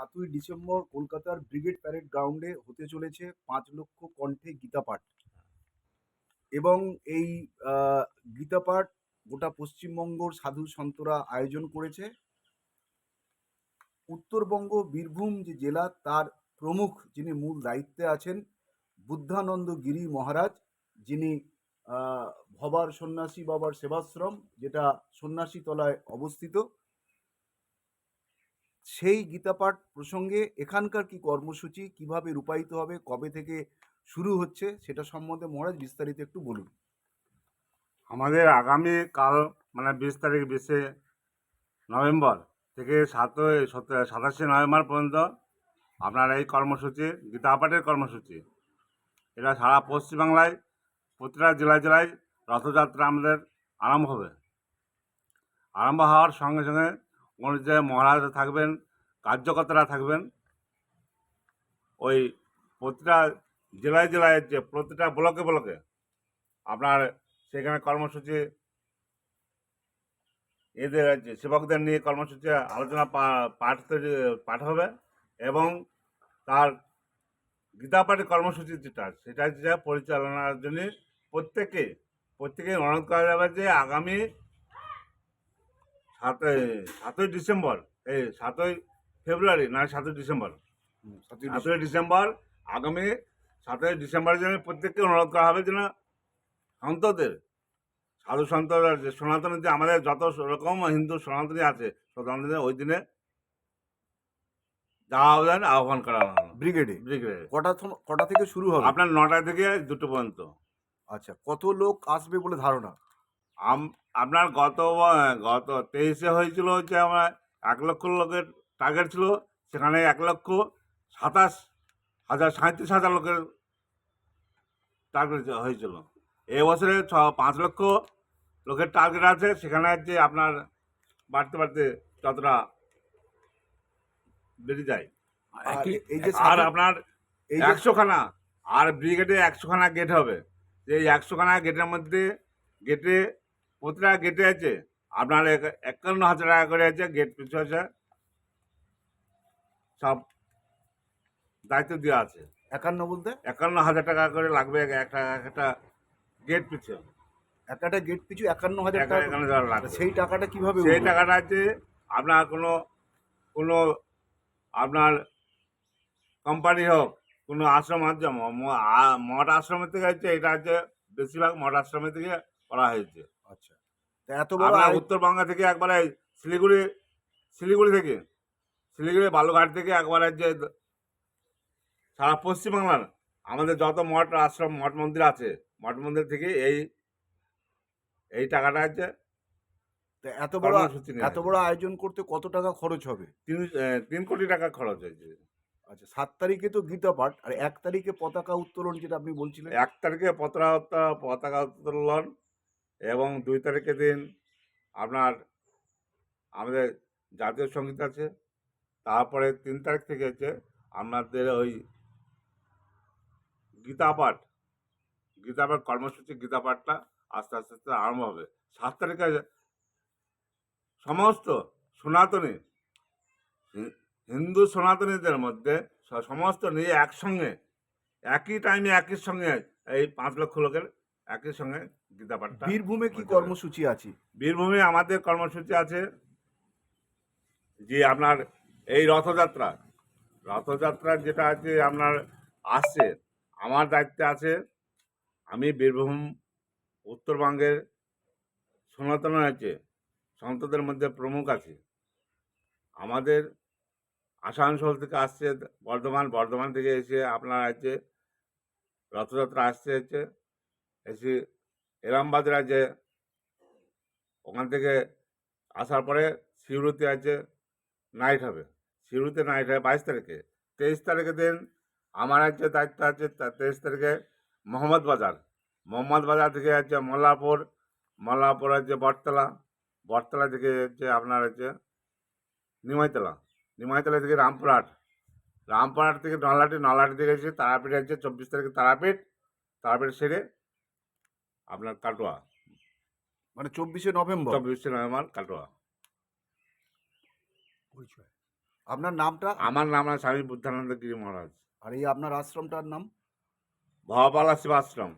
সাতই ডিসেম্বর কলকাতার brigade parade গ্রাউন্ডে হতে চলেছে পাঁচ লক্ষ কণ্ঠে গীতা পাঠ এবং এই আহ, গীতা পাঠ গোটা পশ্চিমবঙ্গর সাধু সন্তরা আয়োজন করেছে। উত্তরবঙ্গ বীরভূম যে জেলা তার প্রমুখ যিনি মূল দায়িত্বে আছেন বুদ্ধানন্দ গিরি মহারাজ যিনি ভবার সন্ন্যাসী বাবার সেবাশ্রম যেটা সন্ন্যাসী তলায় অবস্থিত। সেই গীতাপাঠ প্রসঙ্গে এখানকার কি কর্মসূচি, কীভাবে রূপায়িত হবে, কবে থেকে শুরু হচ্ছে, সেটা সম্বন্ধে মহারাজ বিস্তারিত একটু বলুন। আমাদের আগামী কাল মানে বিশ তারিখ, বিশে নভেম্বর থেকে সাতই, সত- সাতাশে নভেম্বর পর্যন্ত আপনার এই কর্মসূচি, গীতা পাঠের কর্মসূচি। এটা সারা পশ্চিমবাংলায়, প্রতিটা জেলায় জেলায় রথযাত্রা আমাদের আরম্ভ হবে। আরম্ভ হওয়ার সঙ্গে সঙ্গে যে মহারাজরা থাকবেন, কার্যকর্তারা থাকবেন। ওই প্রতিটা জেলায় জেলায় যে প্রতিটা ব্লকে ব্লকে আপনার সেখানে কর্মসূচি, এদের সেবকদের নিয়ে কর্মসূচি আলোচনা পাঠ পাঠ হবে এবং তার গীতা পাঠের কর্মসূচি যেটা, সেটা হচ্ছে পরিচালনার জন্য প্রত্যেকে প্রত্যেকে অনুরোধ করা যাবে যে আগামী সাতই সাতই ডিসেম্বর এই সাতই ফেব্রুয়ারি না সাতই ডিসেম্বর। সাতই ডিসেম্বর। আগামী সাতই ডিসেম্বরের জন্য প্রত্যেককে অনুরোধ করা হবে যেন সন্তদের সাধু সন্ত যে সনাতনী যে আমাদের যত রকম হিন্দু সনাতনী আছে সনাতনী ওই দিনে যাওয়া আহ্বান আহ্বান করা হলো ব্রিগেডে? ব্রিগেডে। কটা কটা থেকে শুরু হবে? আপনার নটা থেকে দুটো পর্যন্ত। আচ্ছা কত লোক আসবে বলে ধারণা? আম- আপনার গত গত তেইশে হয়েছিল হচ্ছে আমার এক লক্ষ লোকের টার্গেট ছিল সেখানে এক লক্ষ সাতাশ হাজার সাঁত্রিশ হাজার লোকের টার্গেট হয়েছিল। এবছরে ছ পাঁচ লক্ষ লোকের টার্গেট আছে সেখানে হচ্ছে আপনার বাড়তে বাড়তে যতটা বেড়ে যায়। আর এই যে আর আপনার এই যে একশোখানা আর ব্রিগেডে একশোখানা গেট হবে। এই একশোখানা গেটের মধ্যে গেটে প্রতিটা গেটে আছে? আপনার এক- একান্ন হাজার টাকা করে আছে গেট পিছু আছে। সব দায়িত্ব দেওয়া আছে। একান্ন বলতে? একান্ন হাজার টাকা করে লাগবে এক- একটা একটা গেট পিছু। একটা গেট পিছু একান্ন হাজার টাকা একান্ন হাজার লাগবে। সেই টাকাটা কীভাবে সেই টাকাটা আছে আপনার কোনো কোনো আপনার কোম্পানি হোক কোনো আশ্রম আছে মঠ আশ্রমের থেকে হচ্ছে এটা হচ্ছে বেশিরভাগ মঠ আশ্রমের থেকে করা হয়েছে। আচ্ছা। তা এত বড় আয়- উত্তরবঙ্গ থেকে একবারে শিলিগুড়ি শিলিগুড়ি থেকে শিলিগুড়ি বালুঘাট থেকে একবারে যে সারা পশ্চিমবাংলার আমাদের যত মঠ আশ্রম মঠ মন্দির আছে মঠ মন্দির থেকে এই এই টাকাটা হচ্ছে তা এত বড় কর্মসূচি নিয়ে এত বড় আয়োজন করতে কত টাকা খরচ হবে? তিন তিন কোটি টাকা খরচ হয়েছে। আচ্ছা সাত তারিখে তো গীতা পাঠ আর এক তারিখে পতাকা উত্তোলন যেটা আপনি বলছিলেন? এক তারিখে পতাকা পতাকা উত্তোলন এবং দুই তারিখের দিন আপনার আমাদের জাতীয় সংগীত আছে। তারপরে তিন তারিখ থেকে হচ্ছে আপনাদের ওই গীতা পাঠ গীতা পাঠ কর্মসূচি গীতা পাঠটা আস্তে আস্তে আস্তে আরম্ভ হবে। সাত তারিখে সমস্ত সনাতনী, হিন্দু সনাতনীদের মধ্যে সমস্ত নিয়ে একসঙ্গে, একই টাইমে একই সঙ্গে এই পাঁচ লক্ষ লোকের একই সঙ্গে গীতা পাঠটা বীরভূমে কি কর্মসূচি আছে? বীরভূমে আমাদের কর্মসূচি আছে যে আপনার এই রথযাত্রা রথযাত্রা যেটা আছে আপনার আসছে আমার দায়িত্বে আছে আমি বীরভূম উত্তরবঙ্গের সনাতন আছে সন্তদের মধ্যে প্রমুখ আছে। আমাদের আসানসোল থেকে আসছে বর্ধমান বর্ধমান থেকে এসে আপনার আছে রথযাত্রা আসছে হচ্ছে এসে এলামবাজার আছে ওখান থেকে আসার পরে সিউড়িতে আছে নাইট হবে। সিউড়িতে নাইট হবে বাইশ তারিখে। তেইশ তারিখে দিন আমার আছে, দায়িত্ব আছে তেইশ তারিখে মোহাম্মদ বাজার। মোহাম্মদ বাজার থেকে আছে মল্লাপুর মল্লাপুর আছে বটতলা। বটতলা থেকে হচ্ছে আপনার হচ্ছে নিমাইতলা। নিমাইতলা থেকে রামপুরহাট। রামপুরহাট থেকে নলাটি নলাটি থেকে এসে তারাপীঠ আছে, চব্বিশ তারিখে তারাপীঠ। তারাপীঠ সেরে আপনার কাটোয়া। মানে চব্বিশে নভেম্বর? চব্বিশে নভেম্বর কাটোয়া। আপনার নামটা? আমার নাম আছে স্বামী বুদ্ধানন্দ গিরি মহারাজ। আর এই আপনার আশ্রমটার নাম? ভবালা শিবাশ্রম।